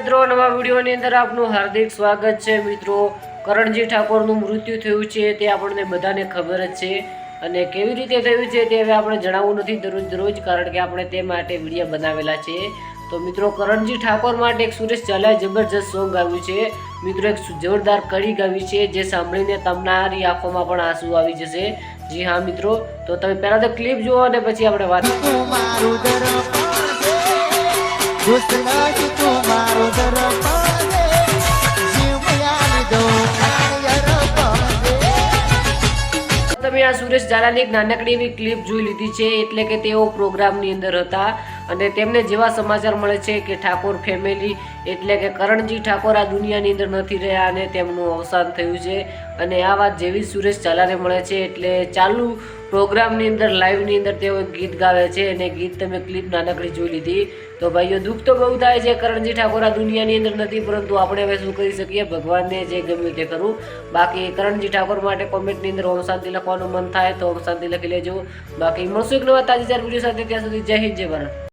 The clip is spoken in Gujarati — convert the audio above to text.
મિત્રો, નવા વિડીયોની અંદર આપનું હાર્દિક સ્વાગત છે. મિત્રો, કરણજી ઠાકોરનું મૃત્યુ થયું છે તે આપણને બધાને ખબર જ છે અને કેવી રીતે થયું છે તે હવે આપણે જણાવવું નથી દરરોજ દરરોજ, કારણ કે આપણે તે માટે વીડિયો બનાવેલા છે. તો મિત્રો, કરણજી ઠાકોર માટે એક સુરેશ ચાલાએ જબરજસ્ત સોંગ ગાવ્યું છે. મિત્રો, એક જોરદાર કડી ગાવી છે જે સાંભળીને તમારી આંખોમાં પણ આંસુ આવી જશે. જી હા, મિત્રો. તો તમે પહેલાં તો ક્લિપ જુઓ અને પછી આપણે વાત તમે આ સુરેશ ઝાલાની એક નાનકડી એવી ક્લિપ જોઈ લીધી છે, એટલે કે તેઓ પ્રોગ્રામની અંદર હતા. અને તેમને જેવા સમાચાર મળે છે કે ઠાકોર ફેમિલી એટલે કે કરણજી ઠાકોર આ દુનિયાની અંદર નથી રહ્યા અને તેમનું અવસાન થયું છે. અને આ વાત જેવી સુરેશ ઝાલાને મળે છે, એટલે ચાલુ પ્રોગ્રામની અંદર, લાઈવની અંદર તેઓ ગીત ગાવે છે અને ગીત તમે ક્લિપ નાનકડી જોઈ લીધી. તો ભાઈઓ, દુઃખ તો બહુ થાય છે, કરણજી ઠાકોર આ દુનિયાની અંદર નથી, પરંતુ આપણે હવે શું કરી શકીએ? ભગવાનને જે ગમ્યું તે કરવું બાકી કરણજી ઠાકોર માટે કોમેન્ટની અંદર ઓમ શાંતિ લખવાનું મન થાય તો ઓમ શાંતિ લખી લેજો. બાકી મળશું એક નવા તાજી વીડિયો સાથે, ત્યાં સુધી જય હિન્દ, જય ભારત.